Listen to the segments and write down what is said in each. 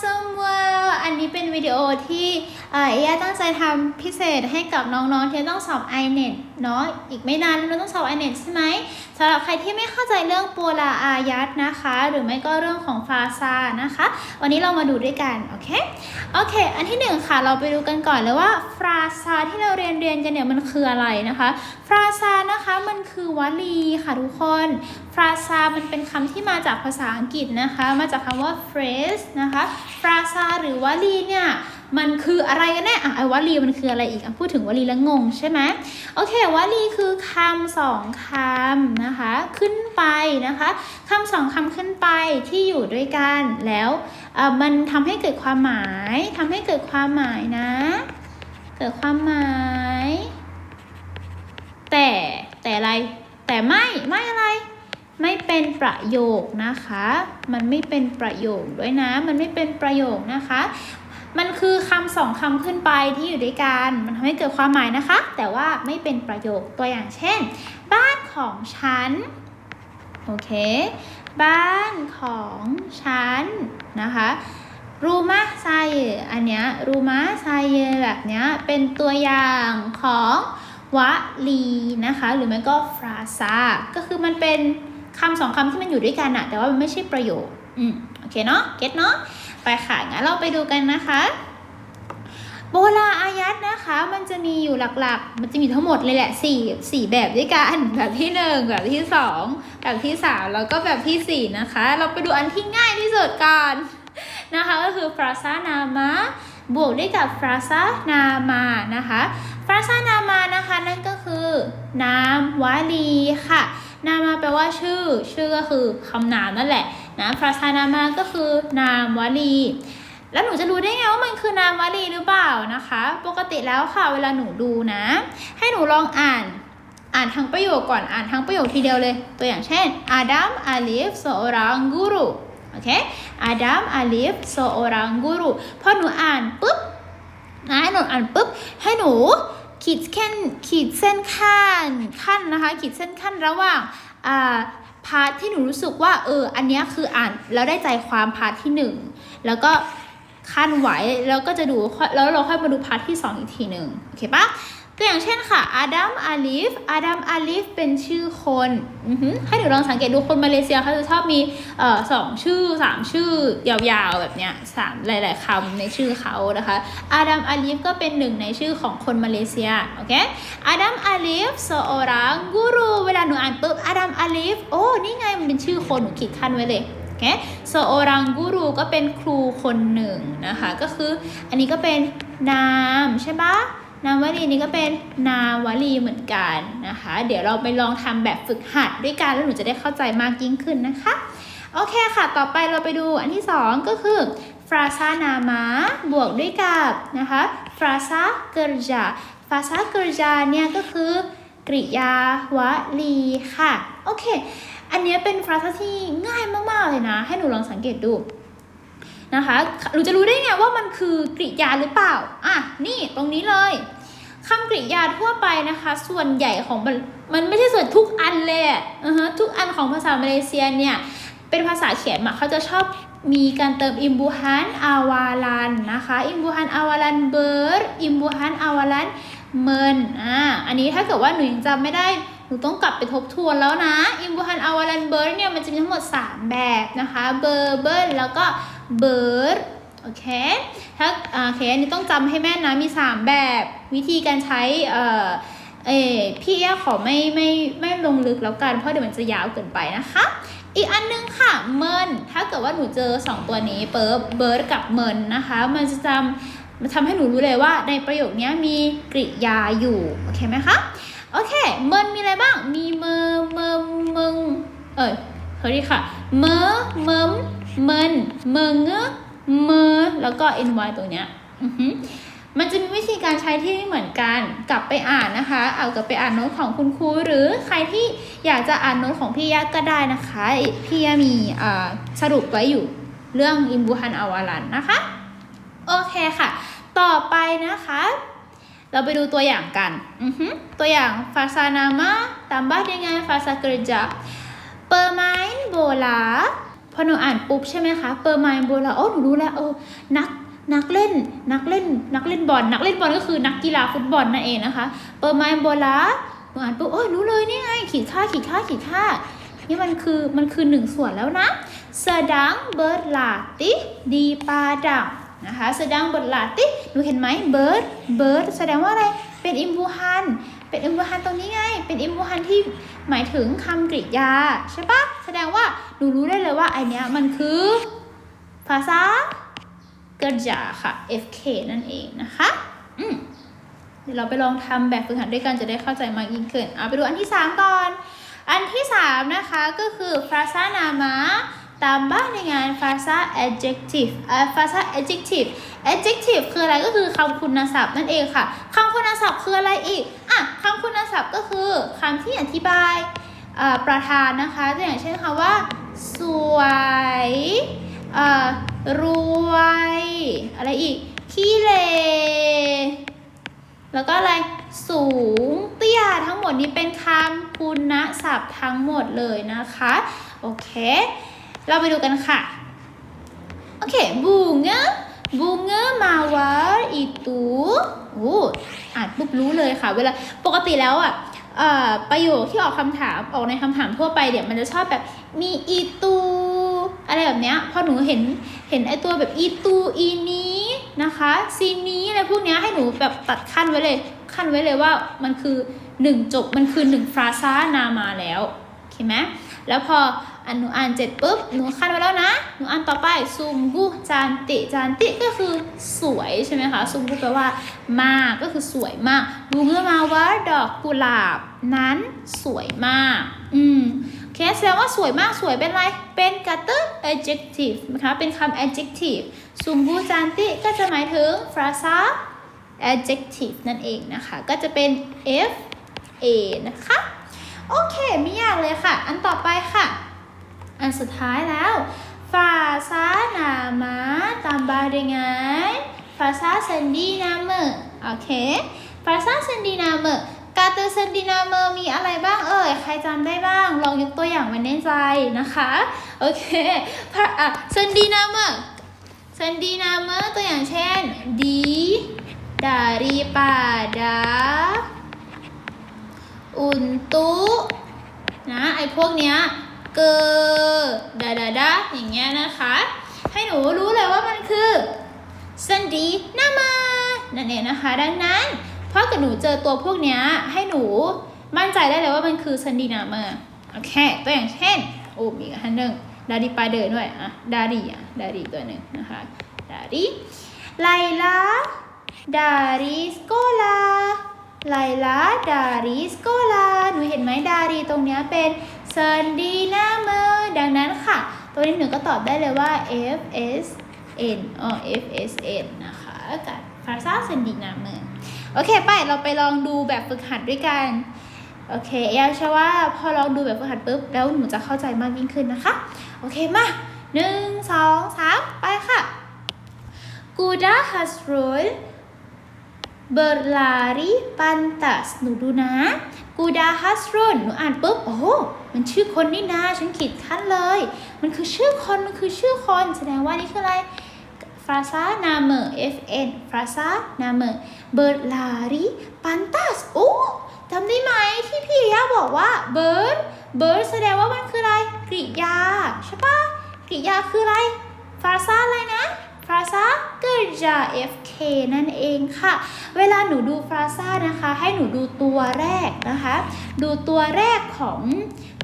somewhere อั นี้เป็นวิดีโอที่เอ่อเอย่าตั้งใจทำพิเศษให้กับน้องๆที่ต้องสอบ INET เนาะอีกไม่นานเราต้องสอบ INET ใช่ไหมสำหรับใครที่ไม่เข้าใจเรื่องโปลาอายัดนะคะ หรือไม่ก็เรื่องของฟาซานะคะ วันนี้เรามาดูด้วยกัน โอเค โอเค อันที่หนึ่งค่ะ เราไปดูกันก่อนเลยว่าฟาซาที่เราเรียนเรียนกันเนี่ยมันคืออะไรนะคะฟาซานะคะมันคือวลีค่ะทุกคนฟาซามันเป็นคำที่มาจากภาษาอังกฤษนะคะ มาจากคำว่า phrase นะคะฟาซาหรือวลีีเนี่ยมันคืออะไรกันแน่อะไอ้วลีมันคืออะไรอีกอพูดถึงวลีแล้วงงใช่ไหมโอเควลีคือคำสองคำนะคะขึ้นไปนะคะคำสองคำขึ้นไปที่อยู่ด้วยกันแล้วเอ่อมันทำให้เกิดความหมายทำให้เกิดความหมายนะ เกิดความหมาย แต่แต่อะไร แต่ไม่ไม่อะไร ไม่เป็นประโยคนะคะ มันไม่เป็นประโยคด้วยนะ มันไม่เป็นประโยคนะคะ มันคือคำสองคำขึ้นไปที่อยู่ด้วยกัน มันทำให้เกิดความหมายนะคะ แต่ว่าไม่เป็นประโยค ตัวอย่างเช่น บ้านของฉัน โอเค บ้านของฉันนะคะรูมาไซเอันเนี้ยรูมาไซแบบเนี้ยเป็นตัวอย่างของวลีนะคะ หรือไม่ก็ฟราซาก็คือมันเป็น คำสองคำที่มันอยู่ด้วยกันอะแต่ว่ามันไม่ใช่ประโยคอืมโอเคเนาะเก็ตเนาะไปค่ะงั้นเราไปดูกันนะคะโบราอายัดนะคะ มันจะมีอยู่หลักๆ มันจะมีทั้งหมดเลยแหละสี่สี่แบบด้วยกัน แบบที่หนึ่งแบบที่สองแบบที่สามแล้วก็แบบที่สี่นะคะ เราไปดูอันที่ง่ายที่สุดก่อนนะคะ ก็คือฟราซานามะบวกด้วยกับฟราซานามานะคะฟราซานามานะคะนั่นก็คือนามวลีค่ะ นามาแปลว่าชื่อ ชื่อก็คือคำนามนั่นแหละนะฟราซานามาก็คือนามวลี แล้วหนูจะรู้ได้ไงว่ามันคือนามวลีหรือเปล่านะคะ ปกติแล้วค่ะเวลาหนูดูนะ ให้หนูลองอ่านอ่านทั้งประโยคก่อนอ่านทั้งประโยคทีเดียวเลย ตัวอย่างเช่น Adam Alif seorang guru โอเค Adam Alif seorang guru พอหนูอ่านปุ๊บนะให้หนูอ่านปุ๊บให้หนู ขีดเส้นขีดเส้นขั้นขั้นนะคะขีดเส้นขั้นระหว่างอ่าพาร์ทที่หนูรู้สึกว่าเอออันนี้คืออ่านแล้วได้ใจความพาร์ทที่หนึ่งแล้วก็ขั้นไหวแล้วก็จะดูแล้วเราค่อยมาดูพาร์ทที่ 2 อีกทีหนึ่งโอเคปะ ตัวอย่างเช่นค่ะอาดัมอาลีฟอาดัมอาลีฟเป็นชื่อคนอือหือให้หนูลองสังเกตดูคนมาเลเซียเขาจะชอบมีออสองชื่อสามชื่อยาวๆแบบเนี้ยสามหลาย ๆคำในชื่อเขานะคะอาดัมอาลีฟก็เป็นหนึ่งในชื่อของคนมาเลเซียโอเคอาดัมอาลีฟโซอรังกูรูเวลาหนูอ่านปุ๊บอาดัมอาลีฟโอ้นี่ไงมันเป็นชื่อคนหนูขีดขั้นไว้เลยโอเคโซโอรังกูรูก็เป็นครูคนหนึ่งนะคะ ก็คืออันนี้ก็เป็นนามใช่ปะ นามวลีนี้ก็เป็นนามวลีเหมือนกันนะคะ เดี๋ยวเราไปลองทำแบบฝึกหัดด้วยกันแล้วหนูจะได้เข้าใจมากยิ่งขึ้นนะคะ โอเคค่ะ ต่อไปเราไปดูอันที่สองก็คือฟราซานามะบวกด้วยกับนะคะฟราซาเกรจาฟราซาเกรจาเนี่ยก็คือกริยาวลีค่ะ โอเค อันนี้เป็นฟราซาที่ง่ายมาก ๆ เลยนะ ให้หนูลองสังเกตดู นะคะหนูจะรู้ได้ไงว่ามันคือกริยาหรือเปล่าอะนี่ตรงนี้เลยคำกริยาทั่วไปนะคะ ส่วนใหญ่ของมันมันไม่ใช่ส่วนทุกอันเลยอะอือฮะทุกอันของภาษามาเลเซียเนี่ยเป็นภาษาเขียนมาเขาจะชอบมีการเติมอิมบูฮันอาวาลันนะคะอิมบูฮันอาวาลันเบิร์ดอิมบูฮันอาวาลันเมินอ่าอันนี้ถ้าเกิดว่าหนูยังจำไม่ได้หนูต้องกลับไปทบทวนแล้วนะอิมบูฮันอาวาลันเบิร์ดเนี่ยมันจะมีทั้งหมด 3 แบบนะคะเบอร์เบิร์แล้วก็ เบิร์ดโอเค ถ้าอ่าโอเคอันนี้ต้องจำให้แม่นนะ มี 3 แบบวิธีการใช้เอ่อเออพี่ย่าขอไม่ไม่ไม่ลงลึกแล้วกัน เพราะเดี๋ยวมันจะยาวเกินไปนะคะ อีกอันนึงค่ะ เมิน ถ้าเกิดว่าหนูเจอ 2 ตัวนี้เปิร์เบิร์ดกับเมินนะคะ มันจะจำมันทำให้หนูรู้เลยว่าในประโยคนี้มีกริยาอยู่ โอเคไหมคะ โอเค เมินมีอะไรบ้าง มีเมอเมอมึง เอ้ยเฮ้ยค่ะ เมอเมิม มินเมิงเมอแล้วก็ ny ตรงเนี้ยมันจะมีวิธีการใช้ที่ไม่เหมือนกัน กลับไปอ่านนะคะ เอากลับไปอ่านโน้ตของคุณครูหรือใครที่อยากจะอ่านโน้ตของพี่ยะก็ได้นะคะ พี่ยะมีสรุปไว้อยู่เรื่องอิมบูฮันอาวาลันนะคะ โอเคค่ะ ต่อไปนะคะ เราไปดูตัวอย่างกันตัวอย่างฟาซานามา tambah dengan fasa kerja pemain bola อ อหนูอ่านปุ๊บใช่ไหมคะเปอร์มายโบลาโอ้หนูรู้แล้วเออนักนักเล่นนักเล่นนักเล่นบอลนักเล่นบอลก็คือนักกีฬาฟุตบอลนั่นเองนะคะ เปอร์มายโบลาหนูอ่านปุ๊บโอ้ยรู้เลยนี่ไงขีดค่าขีดค่าขีดค่านี่มันคือมันคือหนึ่งส่วนแล้วนะ sedang berlatih di padang นะคะ sedang berlatih หนูเห็นไหม bird bird แสดงว่าอะไรเป็นอิมพูฮัน เป็นอิมพูฮันตรงนี้ไง เป็นอิมพูฮันที่หมายถึงคำกริยาใช่ปะแสดงว่าหนูรู้ได้เลยว่าไอเนี้ยมันคือภาษาเกิดจาค่ะ FK นั่นเองนะคะอืมเดี๋ยวเราไปลองทำแบบฝึกหัดด้วยกันจะได้เข้าใจมากยิ่งขึ้น เอาไปดูอันที่ 3 ก่อน อันที่ 3 นะคะก็คือ frasa nama tambah dengan frasa adjective เอ่อ frasa adjective adjective คืออะไรก็คือคำคุณศัพท์นั่นเองค่ะคำคุณศัพท์คืออะไรอีกอะคำคุณศัพท์ก็คือคำที่อธิบายประธานนะคะตัวอย่างเช่นคำว่า สวยรวย อะไรอีกขี้เลแล้วก็อะไรสูงเตี้ยทั้งหมดนี้เป็นคำคุณศัพท์ทั้งหมดเลยนะคะ โอเค เราไปดูกันค่ะ โอเค bunga bunga mawar itu โอ้อ่านปุ๊บรู้เลยค่ะ เวลาปกติแล้วอะประโยคที่ออกคำถามออกในคำถามทั่วไปเดี๋ยมันจะชอบแบบมีอีตูอะไรแบบเนี้ยพอหนูเห็นเห็นไอตัวแบบอีตูอีนี้นะคะซีนี้อะไรพวกเนี้ยให้หนูแบบตัดขั้นไว้เลยขั้นไว้เลยว่ามันคือหนึ่งจบมันคือหนึ่งฟราซานามาแล้วโอเคไหมแล้วพอ อันหนูอ่านเสร็จปุ๊บหนูคันไว้แล้วนะ หนูอ่านต่อไปซูมกูจานติ จานติก็คือสวยใช่ไหมคะซูมกูแปลว่ามากก็คือสวยมากดูเมื่อมาว่าดอกกุหลาบนั้นสวยมาก อืมเคแสดงว่าสวยมากสวยเป็นอะไร เป็นก a ต e adjective นะคะเป็นคำ adjective ซูมกูจานติก็จะหมายถึง phrasa adjective นั่นเองนะคะ ก็จะเป็น f a นะคะ โอเค ไม่ยากเลยค่ะ อันต่อไปค่ะ อันสุดท้ายแล้วฟาซานามาตามบาเดงานฟาซาเซนดีนาเมอร์โอเคฟาซาเซนดีนาเมอร์กาเตอร์เซนดีนาเมอร์มีอะไรบ้างเอ่ย ใครจำได้บ้าง ลองยกตัวอย่างมาในใจนะคะ โอเคพาอะเซนดีนาเมอร์เซนดีนาเมอร์ตัวอย่างเช่นดีดารีปาดาอุนตุนะไอพวกเนี้ย เกอดาดาดาอย่างเงี้ยนะคะ ให้หนูรู้เลยว่ามันคือสันดีนามานั่นเองนะคะ ดังนั้นพอเกิดหนูเจอตัวพวกเนี้ยให้หนูมั่นใจได้เลยว่ามันคือสันดีนามาโอเค ตัวอย่างเช่นโอ้มีอันหนึ่งดาดีปลายเดินด้วยอะดาดีอะดาดีตัวหนึ่งนะคะดาดีไลลาดาริสโกลาไลลาดาริสโกลาหนูเห็นไหมดารีตรงเนี้ยเป็น เซนดีนาเมอร์ดังนั้นค่ะ ตัวนี้หนูก็ตอบได้เลยว่า F S N อ๋อ F S N นะคะกับภาษาเซนดีนาเมอร์โอเค ไปเราไปลองดูแบบฝึกหัดด้วยกันโอเคยาเชว่าพอลองดูแบบฝึกหัดปุ๊บแล้วหนูจะเข้าใจมากยิ่งขึ้นนะคะ โอเคมาหนึ่งสองสามไปค่ะ Kuda has roll berlari pantas หนูดูนะ กูดาฮัสรนหนูอ่านปุ๊บโอ้มันชื่อคนนี่นาฉันขีดขั้นเลย มันคือชื่อคนมันคือชื่อคนแสดงว่านี่คืออะไรฟราซานาเมอร์ FN ฟราซานาเมอร์เบิร์ดลารีปันตัสโอ้จำได้ไหมที่พี่ย่าบอกว่าเบิร์ดเบิร์ดแสดงว่ามันคืออะไรกริยาใช่ปะกริยาคืออะไรฟราซาอะไรนะ ฟราซาเกิดจาก FK นั่นเองค่ะ เวลาหนูดูฟราซานะคะ ให้หนูดูตัวแรกนะคะ ดูตัวแรกของ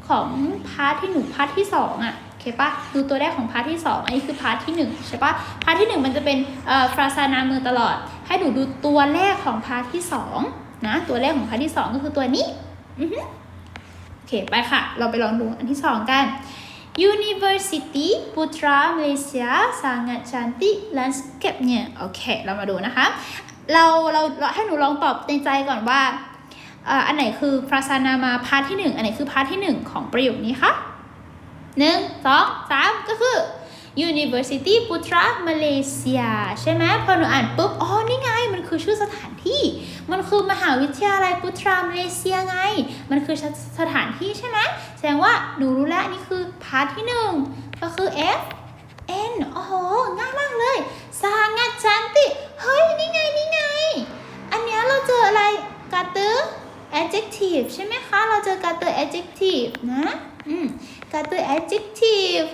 ของพาร์ทที่หนูพาร์ทที่สองอะโอเคปะดูตัวแรกของพาร์ทที่สองอันนี้คือพาร์ทที่หนึ่งใช่ปะพาร์ทที่หนึ่งมันจะเป็นฟราซานามือตลอด ให้หนูดูตัวแรกของพาร์ทที่สองนะตัวแรกของพาร์ทที่สองก็คือตัวนี้อือฮึโอเคไปค่ะ เราไปลองดูอันที่สองกัน University Putra Malaysia sangat cantik landscape-nya โอเค เรามาดูนะคะ เราเราเราให้หนูลองตอบในใจก่อนว่าอ่ออันไหนคือพระสานามาพาร์ทที่หนึ่งอันไหนคือพาร์ทที่หนึ่งของประโยคนี้คะหนึ่งสองสามก็คือ University Putra Malaysia ใช่ไหมพอหนูอ่านปุ๊บ อ๋อ นี่ไง มันคือชื่อสถานที่ มันคือมหาวิทยาลัยพุทรามาเลเซียไง มันคือสถานที่ใช่ไหมแสดงว่าหนูรู้แล้วนี่คือพาร์ทที่หนึ่งก็คือ F N โอ้โห ง่ายมากเลย sangat cantik เฮ้ย นี่ไง นี่ไง อันเนี้ยเราเจออะไรกาตือ adjective ใช่ไหมคะ เราเจอกาตือ adjective นะ อืมกาตือ adjective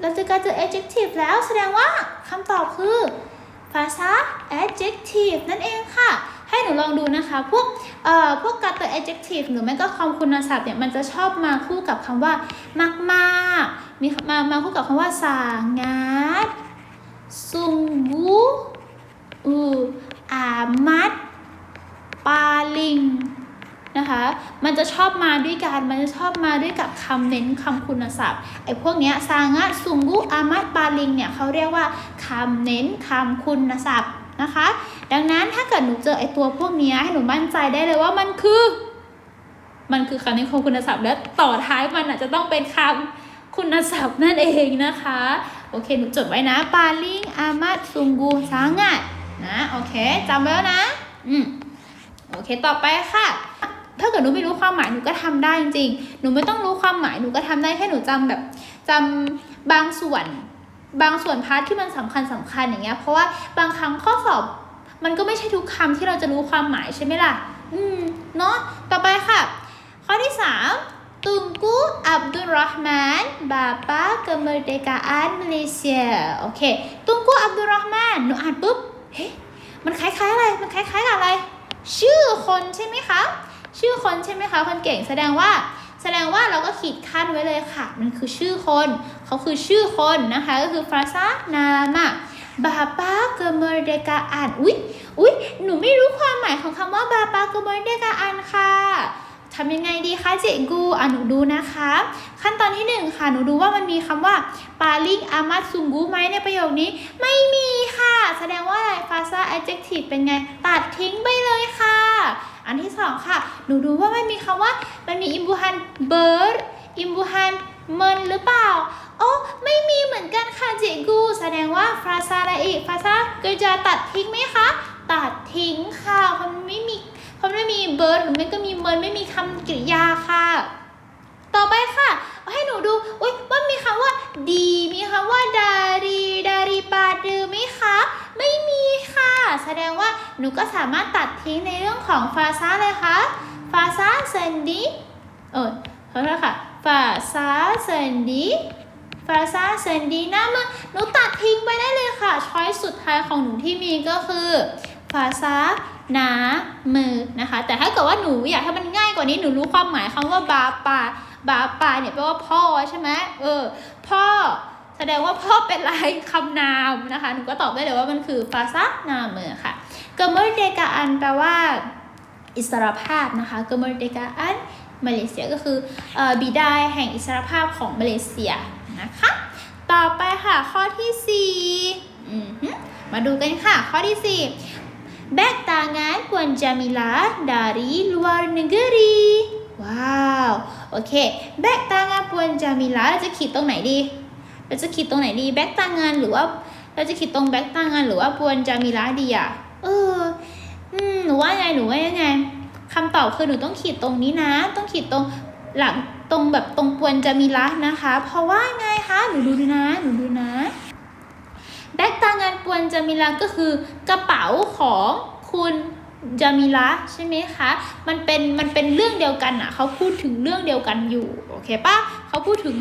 เราจอกาตือ adjective แล้วแสดงว่าคำตอบคือภาษา adjective นั่นเองค่ะ ให้หนูลองดูนะคะ พวกเอ่อพวกการตือ adjective หรือไม่ก็ความคุณศัพท์เนี่ยมันจะชอบมาคู่กับคำว่ามากๆมีมามาคู่กับคำว่า sangat sungguh อือ amat paling นะคะ มันจะชอบมาด้วยกัน มันจะชอบมาด้วยกับคำเน้นคำคุณศัพท์ ไอ้พวกเนี้ยซางะซุงกุอามัดปาลิงเนี่ยเขาเรียกว่าคำเน้นคำคุณศัพท์นะคะ ดังนั้นถ้าเกิดหนูเจอไอ้ตัวพวกเนี้ยให้หนูมั่นใจได้เลยว่ามันคือ มันคือคำเน้นคำคุณศัพท์ และต่อท้ายมันอาจจะต้องเป็นคำคุณศัพท์นั่นเองนะคะ โอเคหนูจดไว้นะปาลิงอามัดซุงกุซางะนะ โอเคจำไว้แล้วนะ อืม โอเค ต่อไปค่ะ ถ้าเกิดหนูไม่รู้ความหมายหนูก็ทำได้จริงๆ หนูไม่ต้องรู้ความหมายหนูก็ทำได้แค่หนูจำแบบจำบางส่วน บางส่วนพาร์ทที่มันสำคัญสำคัญอย่างเงี้ย เพราะว่าบางครั้งข้อสอบ มันก็ไม่ใช่ทุกคำที่เราจะรู้ความหมายใช่ไหมล่ะ อืม เนาะต่อไปค่ะ ข้อที่สามตุงกูอับดุลรอฮ์มานบาปา kemerdekaan Malaysia โอเคตุงกูอับดุลรอฮ์มานหนูอ่านปุ๊บเฮ้มันคล้ายๆอะไร มันคล้ายๆกับอะไร ชื่อคนใช่ไหมคะ ชื่อคนใช่ไหมคะคนเก่งแสดงว่า แสดงว่าเราก็ขีดขั้นไว้เลยค่ะ มันคือชื่อคนเขาคือชื่อคนนะคะ ก็คือฟราซานามะบาปาเกเมอร์เดกาอันอุ๊ยอุ๊ยหนูไม่รู้ความหมายของคำว่าบาปาเกเมอร์เดกาอันค่ะทำยังไงดีคะเจกูอะหนูดูนะคะ ขั้นตอนที่หนึ่งค่ะหนูดูว่ามันมีคำว่าปาลิงอามัดซุงกูไหมในประโยคนี้ ไม่มีค่ะ แสดงว่าอะไรฟาซา adjective เป็นไง ตัดทิ้งไปเลยค่ะ อันที่สองค่ะ หนูดูว่ามันมีคำว่า มันมีอิมบูฮันเบิร์ดอิมบูฮันเมินหรือเปล่า โอ้ไม่มีเหมือนกันค่ะเจกู แสดงว่าฟาซาอะไรอีกฟาซาเกิดจะตัดทิ้งไหมคะ ตัดทิ้งค่ะเพราะไม่มีเพราะไม่มีเบิร์ดหรือไม่ก็มีเมินไม่มีคำกริยาค่ะ ต่อไปค่ะ ให้หนูดูอุ้ยว่ามีคำว่าดี มีคำว่าดารีดารีปาดือไหมคะ ไม่มีค่ะ แสดงว่าหนูก็สามารถตัดทิ้งในเรื่องของฟาซาเลยค่ะฟาซาเซนดีเออขอโทษค่ะฟาซาเซนดีฟาซาเซนดีนะมาหนูตัดทิ้งไปได้เลยค่ะ ช้อยสุดท้ายของหนูที่มีก็คือฟาซานามือนะคะ แต่ถ้าเกิดว่าหนูอยากให้มันง่ายกว่านี้หนูรู้ความหมายคำว่าบาปา บาปาเนี่ยแปลว่าพ่อใช่ไหมเออ พ่อแสดงว่าพ่อเป็นลายคำนามนะคะ หนูก็ตอบได้เลยว่ามันคือฟาซานามเมอค่ะเกมเมอร์เดกาอันแปลว่าอิสรภาพนะคะเกมเมอร์เดกาอันมาเลเซียก็คือเออบิดาแห่งอิสรภาพของมาเลเซียนะคะ ต่อไปค่ะข้อที่สี่มาดูกันค่ะ ข้อที่สี่ Beg tangan Puan Jamila dari luar negeri ว้าว โอเค แบกตางานปวนจามิลาเราจะขีดตรงไหนดี เราจะขีดตรงไหนดีแบกตางานหรือว่า เราจะขีดตรงแบกตางานหรือว่าปวนจามิลาดีอะเอออืมหนูว่าไงหนูว่ายังไงคำตอบคือหนูต้องขีดตรงนี้นะ ต้องขีดตรงหลังตรงแบบตรงปวนจามิลานะคะ เพราะว่าไงคะหนูดูนะหนูดูนะแบกตางานปวนจามิลาก็คือกระเป๋าของคุณ จามิลาใช่ไหมคะ มันเป็นมันเป็นเรื่องเดียวกันอะเขาพูดถึงเรื่องเดียวกันอยู่โอเคปะเขาพูดถึง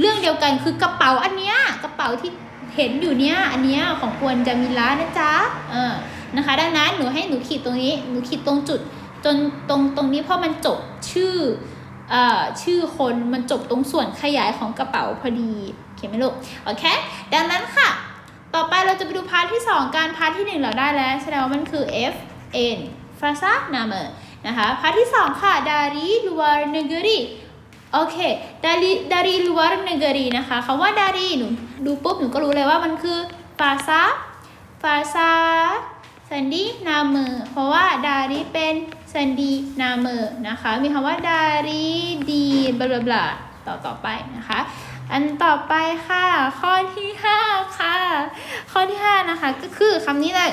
เรื่องเดียวกันคือกระเป๋าอันเนี้ยกระเป๋าที่เห็นอยู่เนี้ยอันเนี้ยของควรจามิลานะจ๊ะเออนะคะ ดังนั้นหนูให้หนูขีดตรงนี้หนูขีดตรงจุดจนตรงตรงนี้เพราะมันจบชื่อเอ่อชื่อคนมันจบตรงส่วนขยายของกระเป๋าพอดีโอเคไหมลูกโอเคดังนั้นค่ะ ต่อไปเราจะไปดูพาร์ทที่ 2 การพาร์ทที่ 1 เราได้แล้วแสดงว่ามันคือ F N ฟราซานามนะคะพาร์ทที่ 2 ค่ะดารีลูวาร์เนเกรีโอเคดารีดารีลูวาร์เนเกรีนะคะคำว่าดารีหนูดูปุ๊บหนูก็รู้เลยว่ามันคือฟาซาฟาซาสันดีนามอเพราะว่าดารีเป็นสันดีนามอนะคะ มีคำว่าดารีดีบลาบลาต่อต่อไปนะคะ อันต่อไปค่ะ ข้อที่ 5 ค่ะ ข้อที่ 5 นะคะ ก็คือคำนี้เลย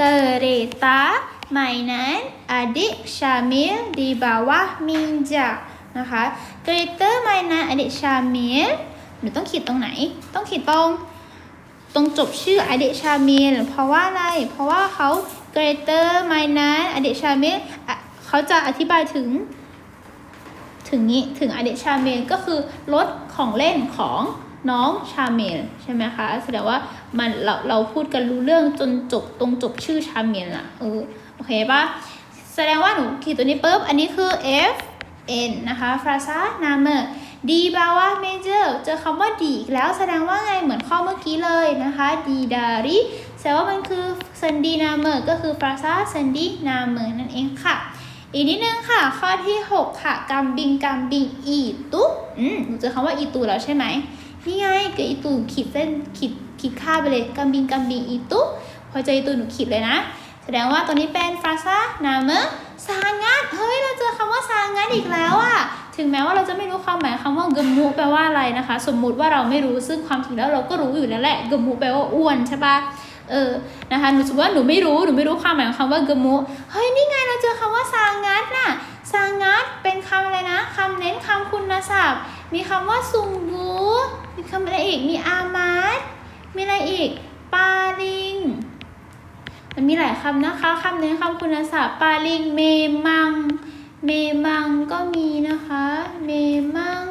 kereta mainan adik Syamil di bawah meja นะคะ kereta mainan adik Syamil หนูต้องขีดตรงไหน ต้องขีดตรง ตรงจบชื่ออเดชามิลเพราะว่าอะไร เพราะว่าเขา greater minus อเดชามิลเขาจะอธิบายถึง ถึงนี้ ถึงอเดชาเมลก็คือรถของเล่นของ น้องชาเมลใช่ไหมคะแสดงว่ามันเราเราพูดกันรู้เรื่องจนจบตรงจบชื่อชาเมลอะเออโอเคปะแสดงว่าหนูขีดตัวนี้ปุ๊บอันนี้คือ F N นะคะฟราซานามอดีบาว่าเมเจอร์เจอคำว่าดีอีกแล้วแสดงว่าไงเหมือนข้อเมื่อกี้เลยนะคะดีดาริแสดงว่ามันคือซันดีนามอก็คือฟราซาซันดีนามอนั่นเองค่ะ อีกนิดนึงค่ะ ข้อที่ 6 ค่ะกัมบิงกัมบิงอีตุอืมหนูเจอคำว่าอีตุแล้วใช่ไหม นี่ไงเกิดอีตุขีดเส้นขีดขีดค่าไปเลยกัมบิงกัมบิงอีตุพอเจออีตุหนูขีดเลยนะ แสดงว่าตัวนี้เป็นฟราซานามะซางัดเฮ้ยเราเจอคำว่าซางัดอีกแล้วอะถึงแม้ว่าเราจะไม่รู้ความหมายคำว่ากมุแปลว่าอะไรนะคะ สมมุติว่าเราไม่รู้ซึ่งความจริงแล้วเราก็รู้อยู่แล้วแหละกมุแปลว่าอ้วนใช่ปะเออ นะคะ หนูสมมติว่าหนูไม่รู้ หนูไม่รู้ความหมายของคำว่ากะมุเฮ้ย นี่ไง เราเจอคำว่าซางัดน่ะซางัดเป็นคำอะไรนะคำเน้นคำคุณศัพท์ มีคำว่าซุงบู มีคำอะไรอีก มีอามาดมีอะไรอีก ปาลิง มันมีหลายคำนะคะคำเน้คำคุณศัพท์ปาลิง เมมัง เมมังก็มีนะคะ เมมัง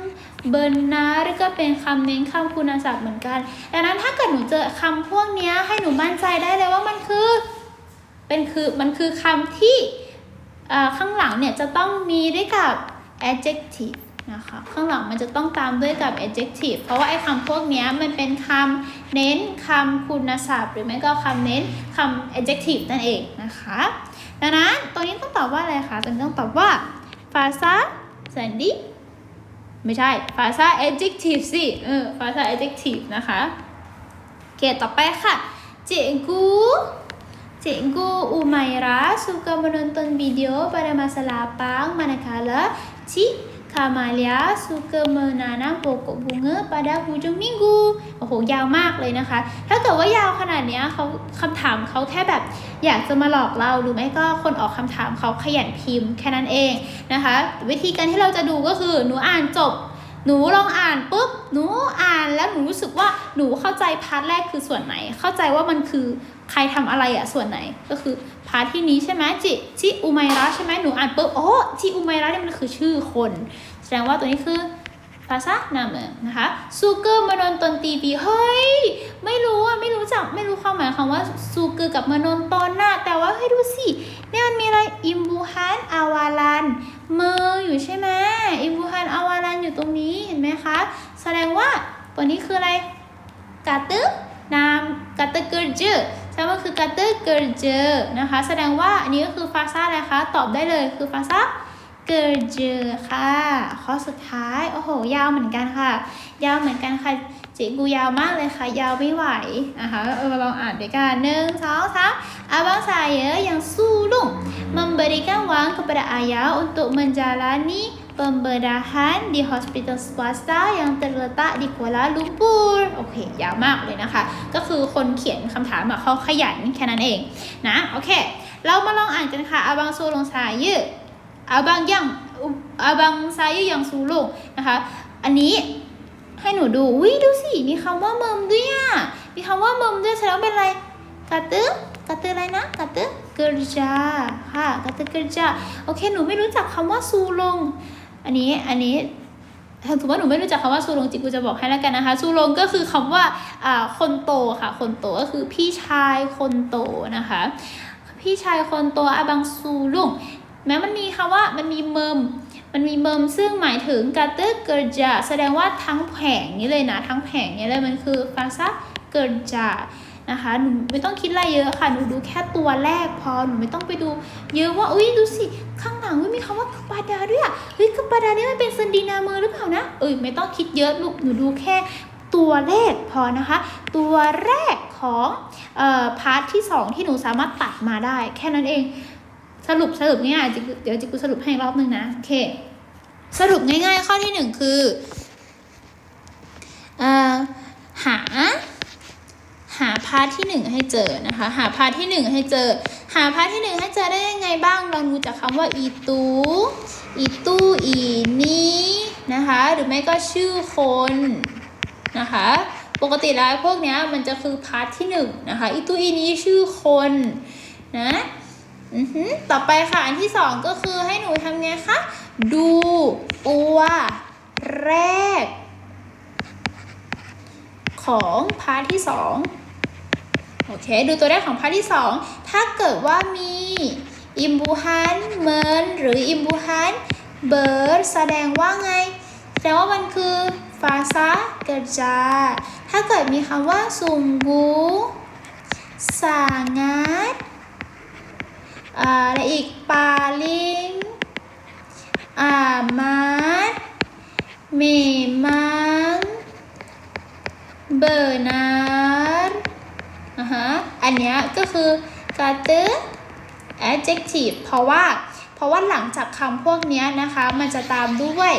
เบิร์นาร์ก็เป็นคำเน้นคำคุณศัพท์เหมือนกัน ดังนั้นถ้าเกิดหนูเจอคำพวกนี้ให้หนูมั่นใจได้เลยว่ามันคือ เป็นคือ มันคือคำที่อ่อข้างหลังเนี่ยจะต้องมีด้วยกับ adjective นะคะ ข้างหลังมันจะต้องตามด้วยกับ adjective เพราะว่าไอ้คำพวกนี้มันเป็นคำเน้นคำคุณศัพท์ หรือไม่ก็คำเน้นคำ adjective นั่นเองนะคะ ดังนั้นตัวนี้ต้องตอบว่าอะไรคะตัวนี้ต้องตอบว่าฟาซาสันดีไม่ใช่ฟาซา adjective สิ เออฟาซา adjective นะคะโอเคต่อไปค่ะ เจกู Cikgu Umaira suka menonton video pada masa lapang manakala Cik Kamalia suka menanam pokok bunga pada hujung minggu โอ้โห ยาวมากเลยนะคะ ถ้าเกิดว่ายาวขนาดเนี้ยเขาคำถามเขาแค่แบบอยากจะมาหลอกเราหรือไม่ก็คนออกคำถามเขาขยันพิมพ์แค่นั้นเองนะคะ วิธีการที่เราจะดูก็คือหนูอ่านจบหนูลองอ่านปุ๊บ หนูอ่านแล้วหนูรู้สึกว่าหนูเข้าใจพาร์ทแรกคือส่วนไหน เข้าใจว่ามันคือ ใครทำอะไรอะส่วนไหนก็คือพาร์ทที่นี้ใช่ไหมจิจิอุไมระใช่ไหมหนูอ่านปุ๊บโอ้จิอุไมระนี่มันคือชื่อคน แสดงว่าตัวนี้คือภาษานามะนะคะซูเกอร์มานนตนตีบีเฮ้ยไม่รู้อะไม่รู้จักไม่รู้ความหมายคำว่าซูเกอร์กับมานนตอนน่ะแต่ว่าให้ยดูสิเนี่ยมันมีอะไรอิมบูฮันอาวาลันมืออยู่ใช่ไหมอิมบูฮันอาวาลันอยู่ตรงนี้เห็นไหมคะแสดงว่าตัวนี้คืออะไรกาตึกนามกาตึกเกิร์จ แสดงว่าคือกาตึเกิร์เจอนะคะ แสดงว่าอันนี้ก็คือฟาซ่าอะไรคะ ตอบได้เลยคือฟาซ่าเกิดเจอค่ะ ข้อสุดท้าย โอ้โห ยาวเหมือนกันค่ะ ยาวเหมือนกันค่ะจิกูยาวมากเลยค่ะ ยาวไม่ไหวนะคะเออลองอ่านด้วยกันหนึ่งสองสาม Abang saya yang sulung memberikan wang kepada ayah untuk menjalani pembedahan di hospital swasta yang terletak di Kuala Lumpur โอเค ยาวมากเลยนะคะ ก็คือคนเขียนคำถามอะเขาขยันแค่นั้นเอง นะ โอเค เรามาลองอ่านกันค่ะ Abang sulung saya Abang yang Abang saya yang sulung นะคะ อันนี้ให้หนูดูวิดูสิ มีคำว่าเมิมด้วยอะ มีคำว่าเมิมด้วยแสดงว่าเป็นอะไรกาตึกาตึอะไรนะกาตึเกิร์จาค่ะกาตึเกิร์จาโอเค หนูไม่รู้จักคำว่าซูลง อันนี้อันนี้ถ้าสมมติว่าหนูไม่รู้จักคำว่าซูลงจิกูจะบอกให้แล้วกันนะคะซูลงก็คือคำว่าอ่าคนโตค่ะ คนโตก็คือพี่ชายคนโตนะคะ พี่ชายคนโตอาบังซูลุงแม้มันมีคำว่ามันมีเมิมมันมีเมิมซึ่งหมายถึงกาเตอร์เกิร์จาแสดงว่าทั้งแผงนี้เลยนะ ทั้งแผงนี้เลยมันคือฟาซาเกิร์จา นะคะหนูไม่ต้องคิดอะไรเยอะค่ะหนูดูแค่ตัวแรกพอหนูไม่ต้องไปดู เยอะว่าอุ้ยดูสิข้างหลังมีคำว่าคปาดาด้วยอะเฮ้ยคปาดาเนี่ยมันเป็นซันดีนาเมอร์หรือเปล่านะเอ้ยไม่ต้องคิดเยอะลูกหนูดูแค่ตัวแรกพอนะคะ ตัวแรกของเอ่อพาร์ทที่สองที่หนูสามารถตัดมาได้ แค่นั้นเองสรุปสรุปง่ายๆเดี๋ยวจิกุสรุปให้รอบนึงนะโอเคสรุปง่ายๆข้อที่หนึ่งคือเอ่อหา หาพาร์ทที่หนึ่งให้เจอนะคะ หาพาร์ทที่หนึ่งให้เจอ หาพาร์ทที่หนึ่งให้เจอได้ยังไงบ้างเราดูจากคำว่าอีตูอีตู้อีนี้นะคะ หรือไม่ก็ชื่อคนนะคะ ปกติแล้วพวกเนี้ยมันจะคือพาร์ทที่หนึ่งนะคะอีตัวอีนี้ชื่อคนนะอือหือต่อไปค่ะอันที่สองก็คือให้หนูทำไงคะดูตัวแรกของพาร์ทที่สอง โอเค ดูตัวแรกของพาร์ทที่สองถ้าเกิดว่ามีอิมบูฮันเมินหรืออิมบูฮันเบิร์ดแสดงว่าไง แสดงว่ามันคือฟาซาเกิดจา ถ้าเกิดมีคำว่าซุงกูสางัดอะไรอีกปาลิงอามาดเมมังเบอร์นา อะฮะอันเนี้ยก็คือกาตือ adjective เพราะว่าเพราะว่าหลังจากคำพวกเนี้ยนะคะ มันจะตามด้วย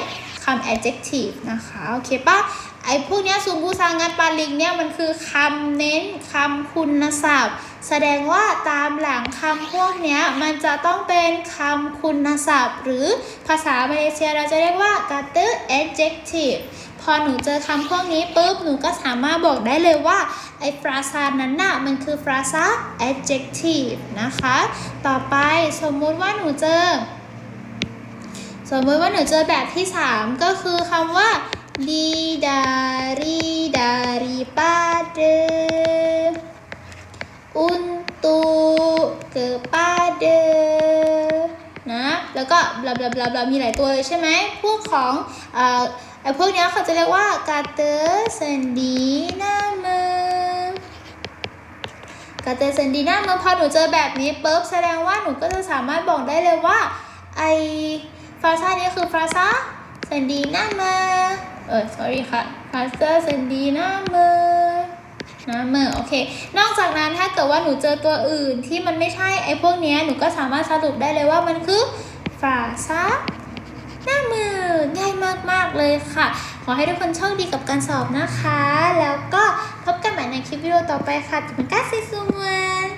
คำ adjective นะคะ โอเคปะไอ้พวกเนี้ยซุงกูซางัดปาลิงเนี่ยมันคือคำเน้นคำคุณศัพท์ แสดงว่าตามหลังคำพวกเนี้ยมันจะต้องเป็นคำคุณศัพท์ หรือภาษามาเลเซียเราจะเรียกว่ากาตือ adjective พอหนูเจอคำพวกนี้ปุ๊บหนูก็สามารถบอกได้เลยว่าไอ้ฟราซานั้นน่ะมันคือฟราซา adjective นะคะ ต่อไปสมมุติว่าหนูเจอ สมมติว่าหนูเจอแบบที่ 3 ก็คือคำว่าดีดารีดารีปาเดอุนตูเกอปาเดนะ แล้วก็บลาบลาบลาบลามีหลายตัวเลยใช่ไหมพวกของเอ่อ ไอ้พวกนี้เขาจะเรียกว่ากาเตอร์เซนดีนาเมกาเตอร์เซนดีนาเมพอหนูเจอแบบนี้ปุ๊บแสดงว่าหนูก็จะสามารถบอกได้เลยว่าไอฟราซ่านี้คือฟราซ่าเซนดีนาเมเออ sorry ค่ะฟราซ่าเซนดีนาเมนาเมโอเค นอกจากนั้นถ้าเกิดว่าหนูเจอตัวอื่นที่มันไม่ใช่ไอ้พวกนี้หนูก็สามารถสรุปได้เลยว่ามันคือฟราซา น้ามือง่ายมากๆเลยค่ะ ขอให้ทุกคนโชคดีกับการสอบนะคะ แล้วก็พบกันใหม่ในคลิปวิดีโอต่อไปค่ะจุนก้าซิซูมวน